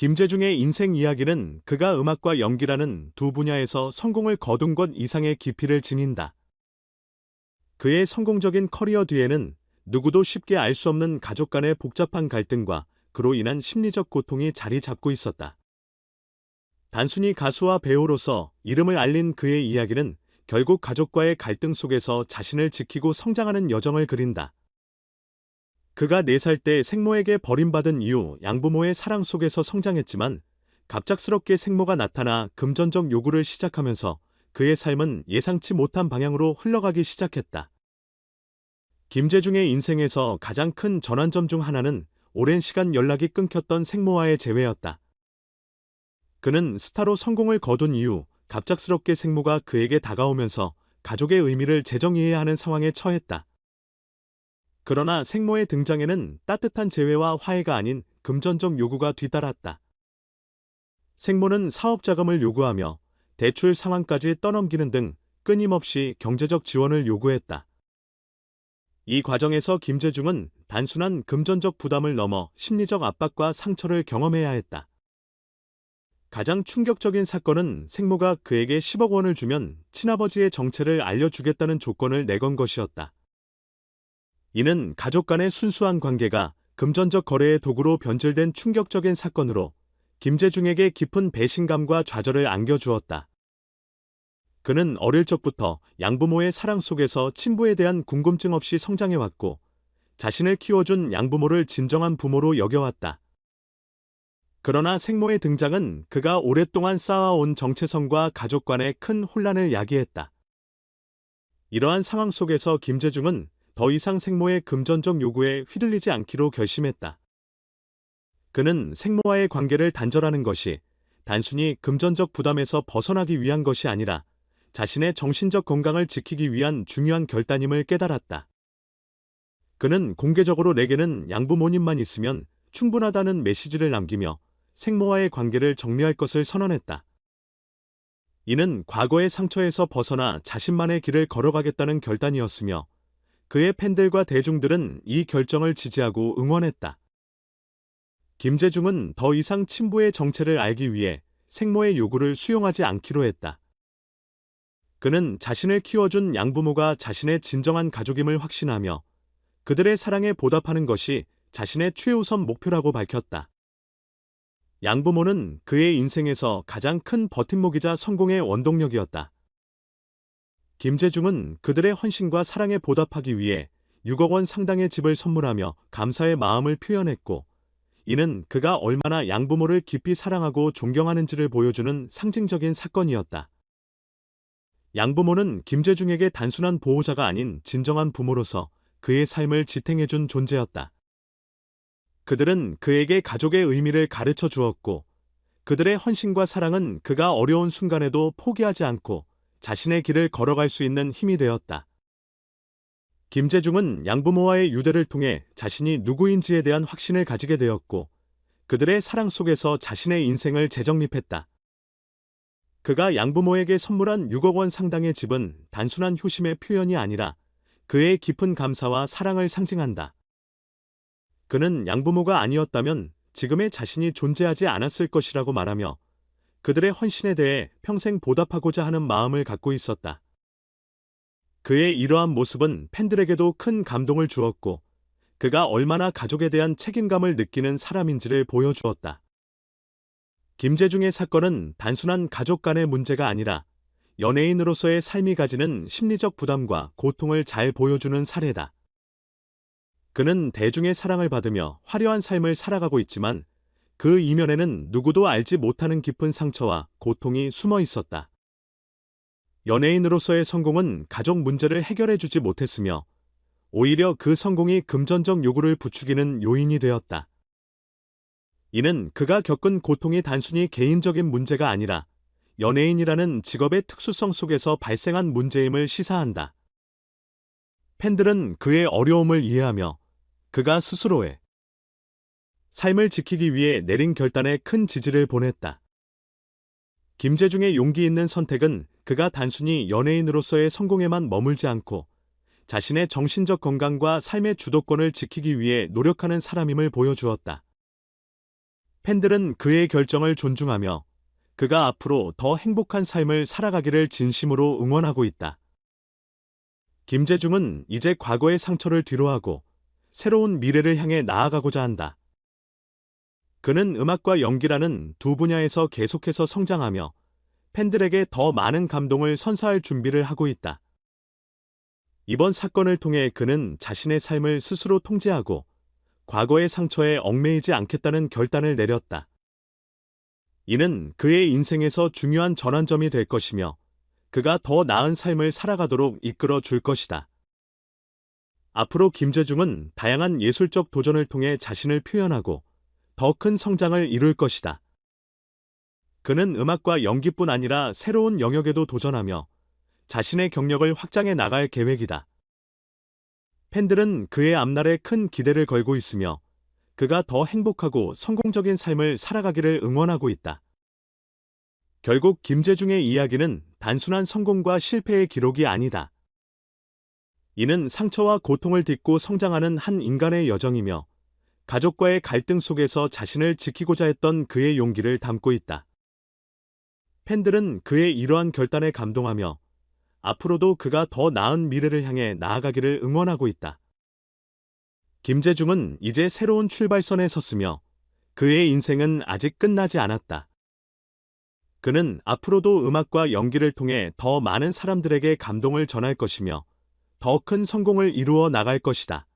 김재중의 인생 이야기는 그가 음악과 연기라는 두 분야에서 성공을 거둔 것 이상의 깊이를 지닌다. 그의 성공적인 커리어 뒤에는 누구도 쉽게 알 수 없는 가족 간의 복잡한 갈등과 그로 인한 심리적 고통이 자리 잡고 있었다. 단순히 가수와 배우로서 이름을 알린 그의 이야기는 결국 가족과의 갈등 속에서 자신을 지키고 성장하는 여정을 그린다. 그가 4살 때 생모에게 버림받은 이후 양부모의 사랑 속에서 성장했지만 갑작스럽게 생모가 나타나 금전적 요구를 시작하면서 그의 삶은 예상치 못한 방향으로 흘러가기 시작했다. 김재중의 인생에서 가장 큰 전환점 중 하나는 오랜 시간 연락이 끊겼던 생모와의 재회였다. 그는 스타로 성공을 거둔 이후 갑작스럽게 생모가 그에게 다가오면서 가족의 의미를 재정의해야 하는 상황에 처했다. 그러나 생모의 등장에는 따뜻한 재회와 화해가 아닌 금전적 요구가 뒤따랐다. 생모는 사업 자금을 요구하며 대출 상황까지 떠넘기는 등 끊임없이 경제적 지원을 요구했다. 이 과정에서 김재중은 단순한 금전적 부담을 넘어 심리적 압박과 상처를 경험해야 했다. 가장 충격적인 사건은 생모가 그에게 10억 원을 주면 친아버지의 정체를 알려주겠다는 조건을 내건 것이었다. 이는 가족 간의 순수한 관계가 금전적 거래의 도구로 변질된 충격적인 사건으로 김재중에게 깊은 배신감과 좌절을 안겨주었다. 그는 어릴 적부터 양부모의 사랑 속에서 친부에 대한 궁금증 없이 성장해왔고 자신을 키워준 양부모를 진정한 부모로 여겨왔다. 그러나 생모의 등장은 그가 오랫동안 쌓아온 정체성과 가족 간의 큰 혼란을 야기했다. 이러한 상황 속에서 김재중은 더 이상 생모의 금전적 요구에 휘둘리지 않기로 결심했다. 그는 생모와의 관계를 단절하는 것이 단순히 금전적 부담에서 벗어나기 위한 것이 아니라 자신의 정신적 건강을 지키기 위한 중요한 결단임을 깨달았다. 그는 공개적으로 내게는 양부모님만 있으면 충분하다는 메시지를 남기며 생모와의 관계를 정리할 것을 선언했다. 이는 과거의 상처에서 벗어나 자신만의 길을 걸어가겠다는 결단이었으며 그의 팬들과 대중들은 이 결정을 지지하고 응원했다. 김재중은 더 이상 친부의 정체를 알기 위해 생모의 요구를 수용하지 않기로 했다. 그는 자신을 키워준 양부모가 자신의 진정한 가족임을 확신하며 그들의 사랑에 보답하는 것이 자신의 최우선 목표라고 밝혔다. 양부모는 그의 인생에서 가장 큰 버팀목이자 성공의 원동력이었다. 김재중은 그들의 헌신과 사랑에 보답하기 위해 6억 원 상당의 집을 선물하며 감사의 마음을 표현했고, 이는 그가 얼마나 양부모를 깊이 사랑하고 존경하는지를 보여주는 상징적인 사건이었다. 양부모는 김재중에게 단순한 보호자가 아닌 진정한 부모로서 그의 삶을 지탱해준 존재였다. 그들은 그에게 가족의 의미를 가르쳐 주었고, 그들의 헌신과 사랑은 그가 어려운 순간에도 포기하지 않고 자신의 길을 걸어갈 수 있는 힘이 되었다. 김재중은 양부모와의 유대를 통해 자신이 누구인지에 대한 확신을 가지게 되었고, 그들의 사랑 속에서 자신의 인생을 재정립했다. 그가 양부모에게 선물한 6억 원 상당의 집은 단순한 효심의 표현이 아니라 그의 깊은 감사와 사랑을 상징한다. 그는 양부모가 아니었다면 지금의 자신이 존재하지 않았을 것이라고 말하며 그들의 헌신에 대해 평생 보답하고자 하는 마음을 갖고 있었다. 그의 이러한 모습은 팬들에게도 큰 감동을 주었고 그가 얼마나 가족에 대한 책임감을 느끼는 사람인지를 보여주었다. 김재중의 사건은 단순한 가족 간의 문제가 아니라 연예인으로서의 삶이 가지는 심리적 부담과 고통을 잘 보여주는 사례다. 그는 대중의 사랑을 받으며 화려한 삶을 살아가고 있지만 그 이면에는 누구도 알지 못하는 깊은 상처와 고통이 숨어 있었다. 연예인으로서의 성공은 가족 문제를 해결해 주지 못했으며 오히려 그 성공이 금전적 요구를 부추기는 요인이 되었다. 이는 그가 겪은 고통이 단순히 개인적인 문제가 아니라 연예인이라는 직업의 특수성 속에서 발생한 문제임을 시사한다. 팬들은 그의 어려움을 이해하며 그가 스스로의 삶을 지키기 위해 내린 결단에 큰 지지를 보냈다. 김재중의 용기 있는 선택은 그가 단순히 연예인으로서의 성공에만 머물지 않고 자신의 정신적 건강과 삶의 주도권을 지키기 위해 노력하는 사람임을 보여주었다. 팬들은 그의 결정을 존중하며 그가 앞으로 더 행복한 삶을 살아가기를 진심으로 응원하고 있다. 김재중은 이제 과거의 상처를 뒤로하고 새로운 미래를 향해 나아가고자 한다. 그는 음악과 연기라는 두 분야에서 계속해서 성장하며 팬들에게 더 많은 감동을 선사할 준비를 하고 있다. 이번 사건을 통해 그는 자신의 삶을 스스로 통제하고 과거의 상처에 얽매이지 않겠다는 결단을 내렸다. 이는 그의 인생에서 중요한 전환점이 될 것이며 그가 더 나은 삶을 살아가도록 이끌어 줄 것이다. 앞으로 김재중은 다양한 예술적 도전을 통해 자신을 표현하고 더 큰 성장을 이룰 것이다. 그는 음악과 연기뿐 아니라 새로운 영역에도 도전하며 자신의 경력을 확장해 나갈 계획이다. 팬들은 그의 앞날에 큰 기대를 걸고 있으며 그가 더 행복하고 성공적인 삶을 살아가기를 응원하고 있다. 결국 김재중의 이야기는 단순한 성공과 실패의 기록이 아니다. 이는 상처와 고통을 딛고 성장하는 한 인간의 여정이며 가족과의 갈등 속에서 자신을 지키고자 했던 그의 용기를 담고 있다. 팬들은 그의 이러한 결단에 감동하며 앞으로도 그가 더 나은 미래를 향해 나아가기를 응원하고 있다. 김재중은 이제 새로운 출발선에 섰으며 그의 인생은 아직 끝나지 않았다. 그는 앞으로도 음악과 연기를 통해 더 많은 사람들에게 감동을 전할 것이며 더 큰 성공을 이루어 나갈 것이다.